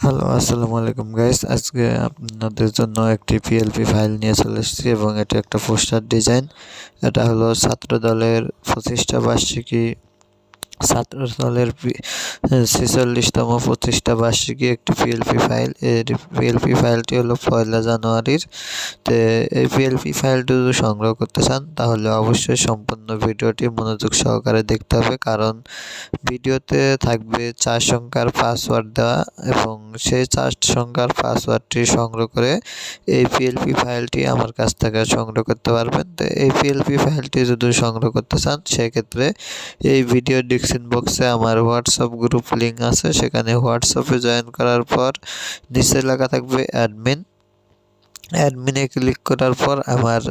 Hello আসসালামু আলাইকুম guys আজকে আপনাদের জন্য একটি পিএলপি ফাইল নিয়ে চলে এসেছি এবং এটা একটা পোস্টার ডিজাইন এটা হলো ছাত্র দলের পঁচিশটা বার্ষিকী ছাত্র দলের ছেচল্লিশতম প্রতিষ্ঠা বার্ষিকী একটি পিএলপি ফাইল এর পিএলপি ফাইলটি হলো পয়লা জানুয়ারির। তো, এই পিএলপি ফাইলটি যদি সংগ্রহ করতে চান, তাহলে অবশ্যই সম্পূর্ণ ভিডিওটি মনোযোগ সহকারে দেখতে হবে। কারণ ভিডিওতে থাকবে চার সংখ্যার পাসওয়ার্ড দেওয়া এবং সেই চার সংখ্যার পাসওয়ার্ডটি সংগ্রহ করে এই পিএলপি ফাইলটি আমার কাছ থেকে সংগ্রহ করতে পারবেন। তো, এই পিএলপি ফাইলটি যদি সংগ্রহ করতে চান, সেক্ষেত্রে এই ভিডিও ডিসক্রিপশন বক্সে আমার হোয়াটসঅ্যাপ গ্রুপ লিঙ্ক আছে, সেখানে হোয়াটসঅ্যাপে জয়েন করার পর নিচে লেখা থাকবে অ্যাডমিন অ্যাডমিনে ক্লিক করার পর আমার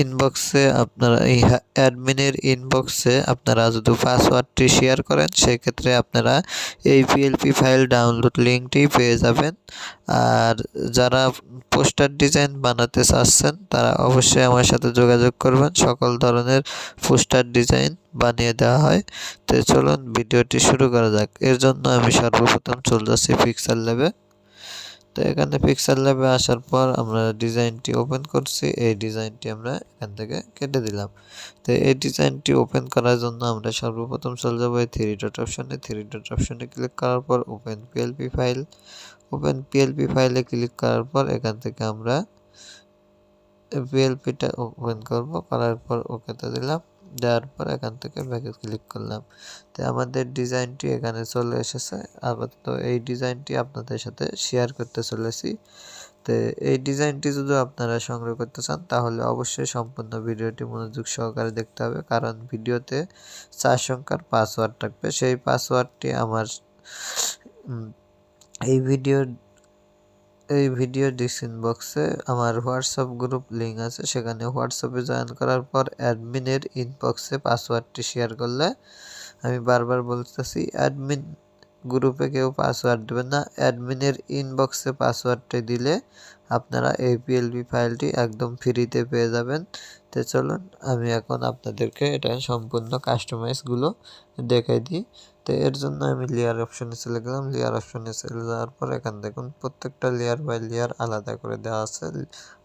ইনবক্সে আপনারা এই অ্যাডমিনের ইনবক্সে আপনারা যদি পাসওয়ার্ডটি শেয়ার করেন, সেক্ষেত্রে আপনারা এই পিএলপি ফাইল ডাউনলোড লিঙ্কটি পেয়ে যাবেন। আর যারা পোস্টার ডিজাইন বানাতে চাচ্ছেন, তারা অবশ্যই আমার সাথে যোগাযোগ করবেন। সকল ধরনের পোস্টার ডিজাইন বানিয়ে দেওয়া হয়। তো চলুন, ভিডিওটি শুরু করা যাক। এর জন্য আমি সর্বপ্রথম চলে যাচ্ছি পিক্সেল ল্যাবে তো এখানে পিক্সেল ল্যাবে আসার পর আমরা ডিজাইনটি ওপেন করছি। এই ডিজাইনটি আমরা এখান থেকে কেটে দিলাম। তো এই ডিজাইনটি ওপেন করার জন্য আমরা সর্বপ্রথম চলে যাব এই থ্রি ডট অপশনে থ্রি ডট অপশনে ক্লিক করার পর open P L P file open P L P ফাইলে ক্লিক করার পর এখান থেকে আমরা পিএলপিটা ওপেন করব। করার পর ওকেতে দিলাম। দেওয়ার পর এখান থেকে ব্যাকে ক্লিক করলাম। তো আমাদের ডিজাইনটি এখানে চলে এসেছে। আবার তো এই ডিজাইনটি আপনাদের সাথে শেয়ার করতে চলেছি। তো এই ডিজাইনটি যদি আপনারা সংগ্রহ করতে চান, তাহলে অবশ্যই সম্পূর্ণ ভিডিওটি মনোযোগ সহকারে দেখতে হবে। কারণ ভিডিওতে চার সংখ্যার পাসওয়ার্ড থাকবে। সেই পাসওয়ার্ডটি আমার এই ভিডিওর এই ভিডিও ডিসিন বক্সে আমার হোয়াটসঅ্যাপ গ্রুপ লিঙ্ক আছে, সেখানে হোয়াটসঅ্যাপে জয়েন করার পর অ্যাডমিনের ইনবক্সে পাসওয়ার্ডটি শেয়ার করলে আমি বারবার বলতেছি, অ্যাডমিন গ্রুপে কেউ পাসওয়ার্ড দেবেন না। অ্যাডমিনের ইনবক্সে পাসওয়ার্ডটি দিলে আপনারা এই পিএলবি ফাইলটি একদম ফ্রিতে পেয়ে যাবেন। তো চলুন, আমি এখন আপনাদেরকে এটা সম্পূর্ণ কাস্টমাইজগুলো দেখাই দিই। তো এর জন্য আমি লেয়ার অপশনে চলে গেলাম। লেয়ার অপশনে চলে যাওয়ার পর এখান দেখুন, প্রত্যেকটা লেয়ার বাই লেয়ার আলাদা করে দেওয়া আছে।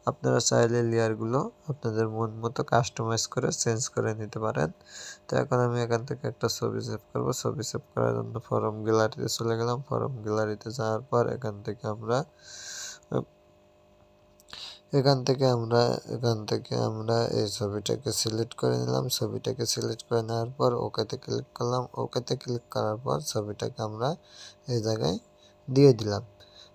আপনারা চাইলে লেয়ারগুলো আপনাদের মন মতো কাস্টমাইজ করে চেঞ্জ করে নিতে পারেন। তো এখন আমি এখান থেকে একটা ছবি সেভ করব। ছবি সেভ করার জন্য ফরম গ্যালারিতে চলে গেলাম। ফরম গ্যালারিতে যাওয়ার পর এখান থেকে আমরা এখান থেকে আমরা, এখান থেকে আমরা এই ছবিটাকে সিলেক্ট করে নিলাম, ছবিটাকে সিলেক্ট করে নেওয়ার পর ওকেতে ক্লিক করলাম, ওকেতে ক্লিক করার পর ছবিটাকে আমরা এই জায়গায় দিয়ে দিলাম।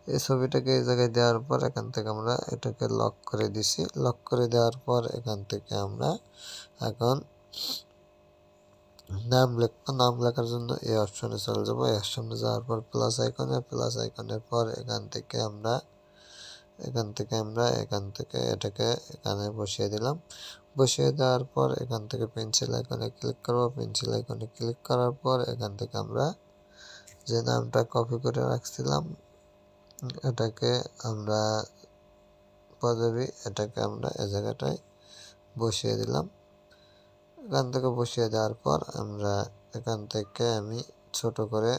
এই ছবিটাকে এই জায়গায় দেওয়ার পর এখান থেকে আমরা এটাকে লক করে দিছি। লক করে দেওয়ার পর এখান থেকে আমরা এখন নাম লিখব। নাম লেখার জন্য এই অপশনে চলে যাব। এই অপশনে যাওয়ার পর প্লাস আইকনে প্লাস আইকনের পর এখান থেকে আমরা এখান থেকে আমরা এখান থেকে এটাকে এখানে বসিয়ে দিলাম। বসিয়ে দেওয়ার পর এখান থেকে পেন্সিল আইকনে ক্লিক করব। পেন্সিল আইকনে ক্লিক করার পর এখান থেকে আমরা যে নামটা কপি করে রাখছিলাম, এটাকে আমরা পদবি, এটাকে আমরা এ জায়গাটায় বসিয়ে দিলাম। এখান থেকে বসিয়ে দেওয়ার পর আমরা এখান থেকে আমি ছোট করে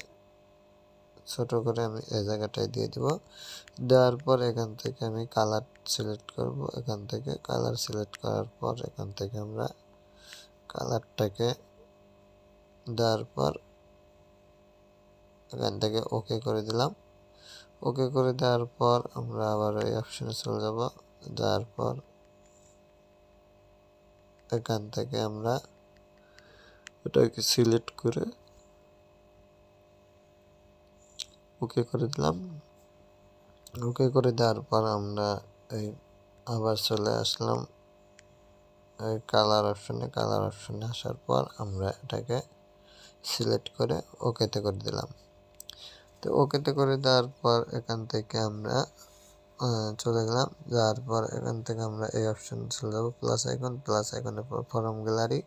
ছোট করে আমি এই জায়গাটায় দিয়ে দিব। দেওয়ার পর এখান থেকে আমি কালার সিলেক্ট করব। এখান থেকে কালার সিলেক্ট করার পর এখান থেকে আমরা কালারটাকে দেওয়ার পর এখান থেকে ওকে করে দিলাম। ওকে করে দেওয়ার পর আমরা আবার এই অপশানে চলে যাব। যাওয়ার পর এখান থেকে আমরা এটাকে সিলেক্ট করে ওকে করে দিলাম। ওকে করে দেওয়ার পর আমরা এই আবার চলে আসলাম। এই কালার অপশনে কালার অপশনে আসার পর আমরা এটাকে সিলেক্ট করে ওকেতে করে দিলাম। তো ওকেতে করে দেওয়ার পর এখান থেকে আমরা চলে গেলাম। যাওয়ার পর এখান থেকে আমরা এই অপশন চলে যাব। প্লাস আইকন প্লাস আইকনের পর ফরম গ্যালারি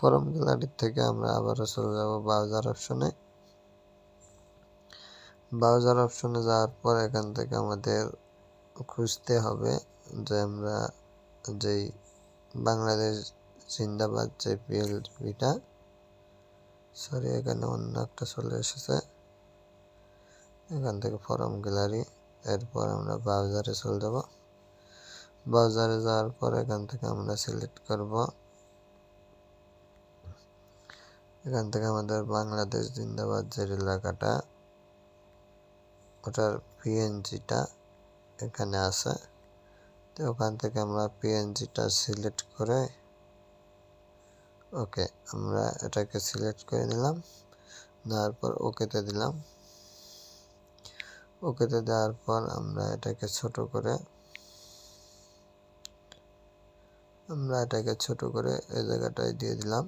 ফরম গ্যালারির থেকে আমরা আবারও চলে যাব ব্রাউজার অপশনে ব্রাউজার অপশনে যাওয়ার পর এখান থেকে আমাদের খুঁজতে হবে যে আমরা যেই বাংলাদেশ জিন্দাবাদ যে পিএলপিটা, সরি, এখানে অন্য একটা চলে এসেছে। এখান থেকে ফরম গ্যালারি, এরপর আমরা ব্রাউজারে চলে যাব। ব্রাউজারে যাওয়ার পর এখান থেকে আমরা সিলেক্ট করব। এখান থেকে আমাদের বাংলাদেশ জিন্দাবাদ যে লেখাটা ওটার পিএনজিটা এখানে আছে। তো ওখান থেকে আমরা পিএনজিটা সিলেক্ট করে, ওকে, আমরা এটাকে সিলেক্ট করে নিলাম। নেওয়ার পর ওকেতে দিলাম। ওকেতে দেওয়ার পর আমরা এটাকে ছোট করে, আমরা এটাকে ছোট করে এই জায়গাটায় দিয়ে দিলাম।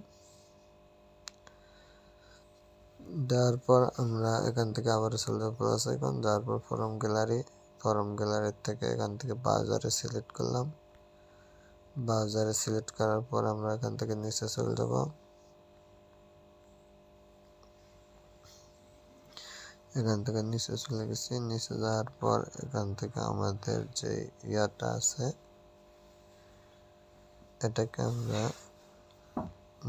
দেওয়ার পর আমরা এখান থেকে আবার চলে যাব প্লাস আইকন দেওয়ার পর ফরম গ্যালারি ফরম গ্যালারির থেকে এখান থেকে বাজারে সিলেক্ট করলাম। বাজারে সিলেক্ট করার পর আমরা এখান থেকে নিচে চলে যাব। এখান থেকে নিচে চলে গেছি। নিচে যাওয়ার পর এখান থেকে আমাদের যে ইয়াটা আছে, এটাকে আমরা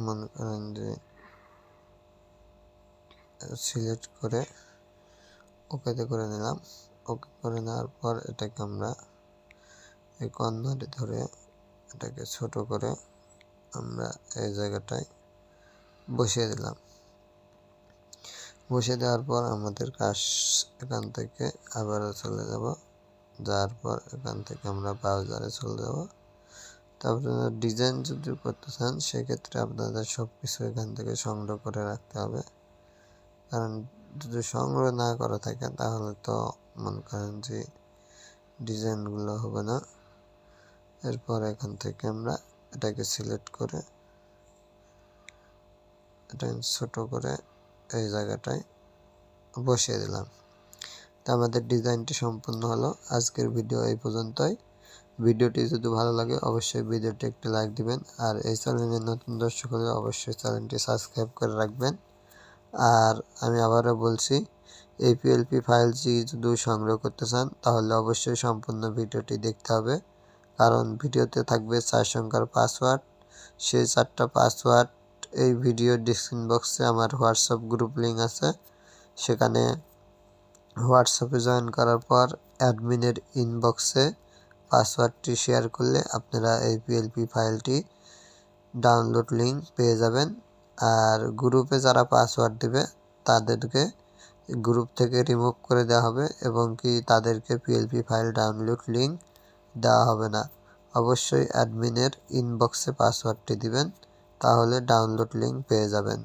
মনে করেন যে সিলেক্ট করে ওকেতে করে নিলাম। ওকে করে নেওয়ার পর এটাকে আমরা এই কর্নারে ধরে এটাকে ছোট করে আমরা এই জায়গাটায় বসিয়ে দিলাম। বসিয়ে দেওয়ার পর আমাদের কাজ এখান থেকে আবারও চলে যাব। যাওয়ার পর এখান থেকে আমরা ব্রাউজারে চলে যাব। তারপরে ডিজাইন যদি করতে চান, সেক্ষেত্রে আপনাদের সব কিছু এখান থেকে সংগ্রহ করে রাখতে হবে। কারণ যদি সংগ্রহ না করা থাকে, তাহলে তো মনে করেন যে ডিজাইনগুলো হবে না। এরপর এখান থেকে আমরা এটাকে সিলেক্ট করে, এটা ছোট করে এই জায়গাটায় বসিয়ে দিলাম। তা আমাদের ডিজাইনটি সম্পূর্ণ হলো। আজকের ভিডিও এই পর্যন্তই। ভিডিওটি যদি ভালো লাগে, অবশ্যই ভিডিওটি একটি লাইক দিবেন। আর এই চ্যানেলের নতুন দর্শক হলে অবশ্যই চ্যানেলটি সাবস্ক্রাইব করে রাখবেন। আর আমি আবারও বলছি এই পিএলপি ফাইলটি যদি সংগ্রহ করতে চান, তাহলে অবশ্যই সম্পূর্ণ ভিডিওটি দেখতে হবে। কারণ ভিডিওতে থাকবে চার সংখ্যার পাসওয়ার্ড সেই চারটা পাসওয়ার্ড এই ভিডিও ডিসক্রিপশন বক্সে আমার হোয়াটসঅ্যাপ গ্রুপ লিঙ্ক আছে। সেখানে হোয়াটসঅ্যাপে জয়েন করার পর অ্যাডমিনের ইনবক্সে পাসওয়ার্ডটি শেয়ার করলে আপনারা এই পিএলপি ফাইলটি ডাউনলোড লিঙ্ক পেয়ে যাবেন। আর গ্রুপে যারা পাসওয়ার্ড দেবে, তাদেরকে গ্রুপ থেকে রিমুভ করে দেওয়া হবে এবং কি তাদেরকে পিএলপি ফাইল ডাউনলোড লিঙ্ক দেওয়া হবে না। অবশ্যই অ্যাডমিনের ইনবক্সে পাসওয়ার্ডটি দিবেন, তাহলে ডাউনলোড লিঙ্ক পেয়ে যাবেন।